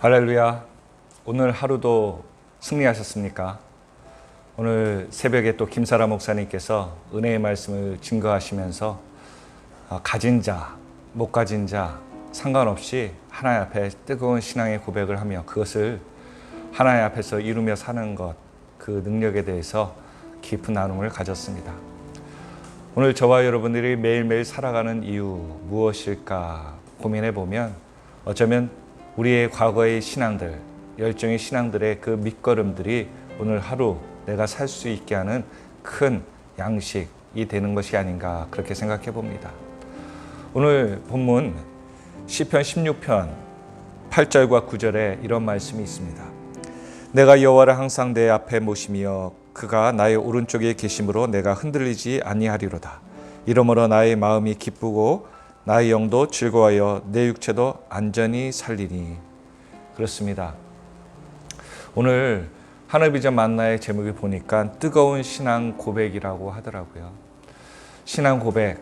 할렐루야. 오늘 하루도 승리하셨습니까? 오늘 새벽에 또 김사라 목사님께서 은혜의 말씀을 증거하시면서 아, 가진 자, 못 가진 자 상관없이 하나님 앞에 뜨거운 신앙의 고백을 하며 그것을 하나님 앞에서 이루며 사는 것, 그 능력에 대해서 깊은 나눔을 가졌습니다. 오늘 저와 여러분들이 매일매일 살아가는 이유 무엇일까 고민해 보면 어쩌면 우리의 과거의 신앙들, 열정의 신앙들의 그 밑거름들이 오늘 하루 내가 살 수 있게 하는 큰 양식이 되는 것이 아닌가 그렇게 생각해 봅니다. 오늘 본문 시편 16편 8절과 9절에 이런 말씀이 있습니다. 내가 여호와를 항상 내 앞에 모시며 그가 나의 오른쪽에 계심으로 내가 흔들리지 아니하리로다. 이러므로 나의 마음이 기쁘고 나의 영도 즐거워하여 내 육체도 안전히 살리니 그렇습니다. 오늘 하늘비전 만나의 제목을 보니까 뜨거운 신앙 고백이라고 하더라고요. 신앙 고백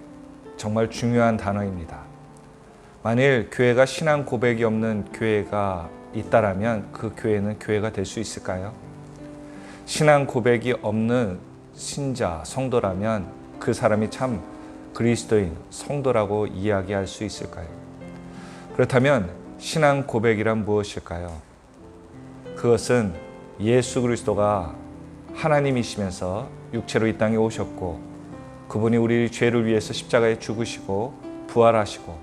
정말 중요한 단어입니다. 만일 교회가 신앙 고백이 없는 교회가 있다라면 그 교회는 교회가 될 수 있을까요? 신앙 고백이 없는 신자, 성도라면 그 사람이 참 그리스도인, 성도라고 이야기할 수 있을까요? 그렇다면 신앙 고백이란 무엇일까요? 그것은 예수 그리스도가 하나님이시면서 육체로 이 땅에 오셨고 그분이 우리 죄를 위해서 십자가에 죽으시고 부활하시고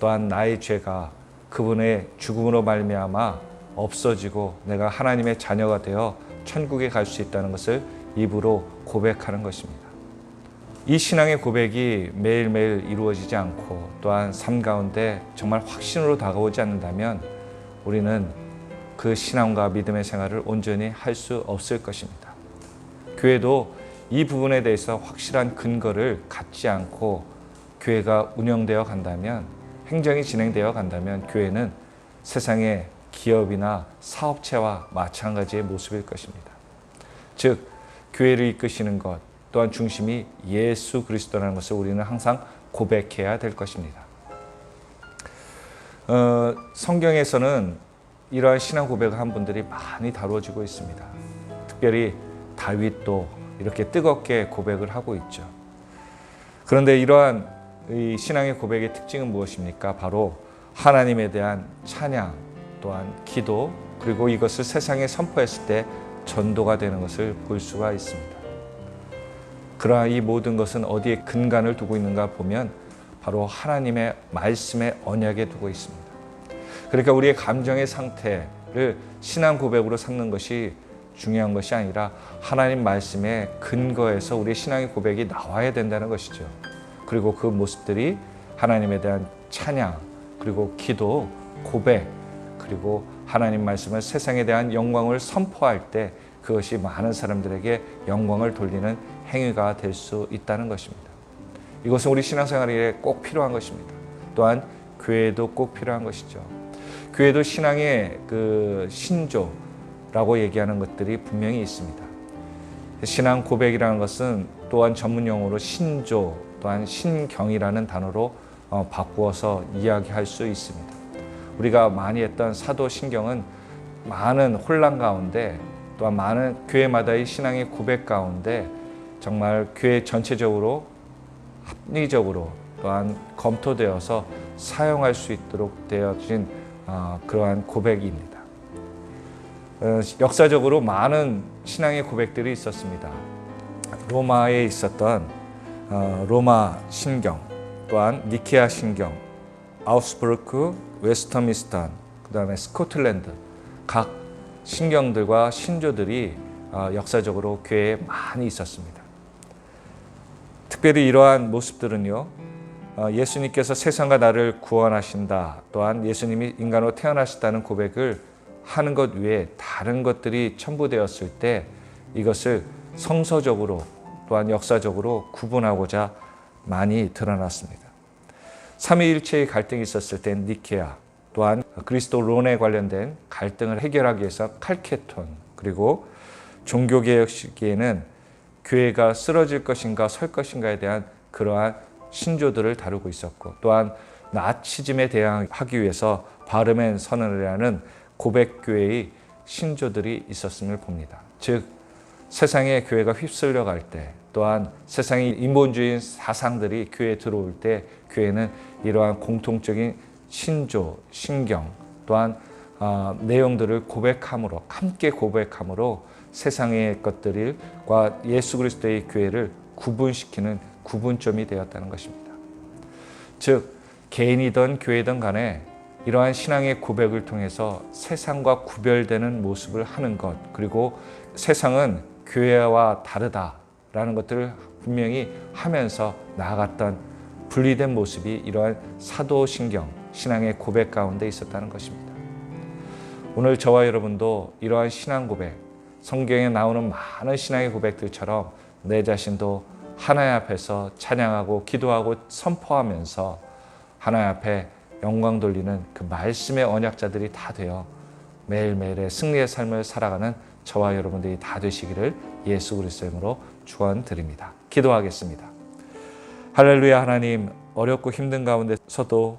또한 나의 죄가 그분의 죽음으로 말미암아 없어지고 내가 하나님의 자녀가 되어 천국에 갈 수 있다는 것을 입으로 고백하는 것입니다. 이 신앙의 고백이 매일매일 이루어지지 않고 또한 삶 가운데 정말 확신으로 다가오지 않는다면 우리는 그 신앙과 믿음의 생활을 온전히 할 수 없을 것입니다. 교회도 이 부분에 대해서 확실한 근거를 갖지 않고 교회가 운영되어 간다면 행정이 진행되어 간다면 교회는 세상의 기업이나 사업체와 마찬가지의 모습일 것입니다. 즉 교회를 이끄시는 것 또한 중심이 예수 그리스도라는 것을 우리는 항상 고백해야 될 것입니다. 어, 성경에서는 이러한 신앙 고백을 한 분들이 많이 다루어지고 있습니다. 특별히 다윗도 이렇게 뜨겁게 고백을 하고 있죠. 그런데 이러한 이 신앙의 고백의 특징은 무엇입니까? 바로 하나님에 대한 찬양 또한 기도 그리고 이것을 세상에 선포했을 때 전도가 되는 것을 볼 수가 있습니다. 그러나 이 모든 것은 어디에 근간을 두고 있는가 보면 바로 하나님의 말씀의 언약에 두고 있습니다. 그러니까 우리의 감정의 상태를 신앙 고백으로 삼는 것이 중요한 것이 아니라 하나님 말씀의 근거에서 우리의 신앙의 고백이 나와야 된다는 것이죠. 그리고 그 모습들이 하나님에 대한 찬양, 그리고 기도, 고백, 그리고 하나님 말씀을 세상에 대한 영광을 선포할 때 그것이 많은 사람들에게 영광을 돌리는 행위가 될 수 있다는 것입니다. 이것은 우리 신앙생활에 꼭 필요한 것입니다. 또한 교회도 꼭 필요한 것이죠. 교회도 신앙의 그 신조라고 얘기하는 것들이 분명히 있습니다. 신앙 고백이라는 것은 또한 전문 용어로 신조 또한 신경이라는 단어로 어, 바꾸어서 이야기할 수 있습니다. 우리가 많이 했던 사도 신경은 많은 혼란 가운데 또한 많은 교회마다의 신앙의 고백 가운데 정말 교회 전체적으로 합리적으로 또한 검토되어서 사용할 수 있도록 되어진 어, 그러한 고백입니다. 어, 역사적으로 많은 신앙의 고백들이 있었습니다. 로마에 있었던 어, 로마 신경, 또한 니케아 신경, 아우스부르크, 웨스터미스탄, 그다음에 스코틀랜드 각 신경들과 신조들이 어, 역사적으로 교회에 많이 있었습니다. 특별히 이러한 모습들은요, 어, 예수님께서 세상과 나를 구원하신다. 또한 예수님이 인간으로 태어나셨다는 고백을 하는 것 외에 다른 것들이 첨부되었을 때 이것을 성서적으로 또한 역사적으로 구분하고자 많이 드러났습니다. 삼위일체의 갈등이 있었을 때 니케아 또한 그리스도론에 관련된 갈등을 해결하기 위해서 칼케톤 그리고 종교개혁 시기에는 교회가 쓰러질 것인가 설 것인가에 대한 그러한 신조들을 다루고 있었고 또한 나치즘에 대항하기 위해서 바르멘 선언이라는 고백교회의 신조들이 있었음을 봅니다. 즉 세상의 교회가 휩쓸려 갈 때 또한 세상의 인본주의 사상들이 교회에 들어올 때 교회는 이러한 공통적인 신조, 신경 또한 어, 내용들을 고백함으로 함께 고백함으로 세상의 것들과 예수 그리스도의 교회를 구분시키는 구분점이 되었다는 것입니다. 즉 개인이든 교회든 간에 이러한 신앙의 고백을 통해서 세상과 구별되는 모습을 하는 것 그리고 세상은 교회와 다르다라는 것들을 분명히 하면서 나아갔던 분리된 모습이 이러한 사도신경 신앙의 고백 가운데 있었다는 것입니다. 오늘 저와 여러분도 이러한 신앙 고백 성경에 나오는 많은 신앙의 고백들처럼 내 자신도 하나님 앞에서 찬양하고 기도하고 선포하면서 하나님 앞에 영광 돌리는 그 말씀의 언약자들이 다 되어 매일매일의 승리의 삶을 살아가는 저와 여러분들이 다 되시기를 예수 그리스도 이름으로 축원드립니다. 기도하겠습니다. 할렐루야 하나님 어렵고 힘든 가운데서도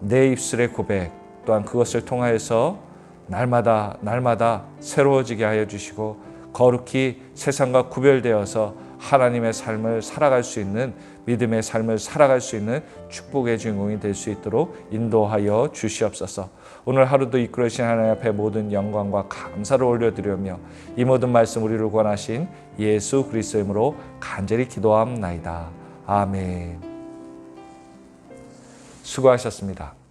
내 입술의 고백 또한 그것을 통하여서 날마다 날마다 새로워지게 하여 주시고 거룩히 세상과 구별되어서 하나님의 삶을 살아갈 수 있는 믿음의 삶을 살아갈 수 있는 축복의 주인공이 될 수 있도록 인도하여 주시옵소서. 오늘 하루도 이끌으신 하나님 앞에 모든 영광과 감사를 올려드리며 이 모든 말씀 우리를 권하신 예수 그리스도 이름으로 간절히 기도함나이다. 아멘. 수고하셨습니다.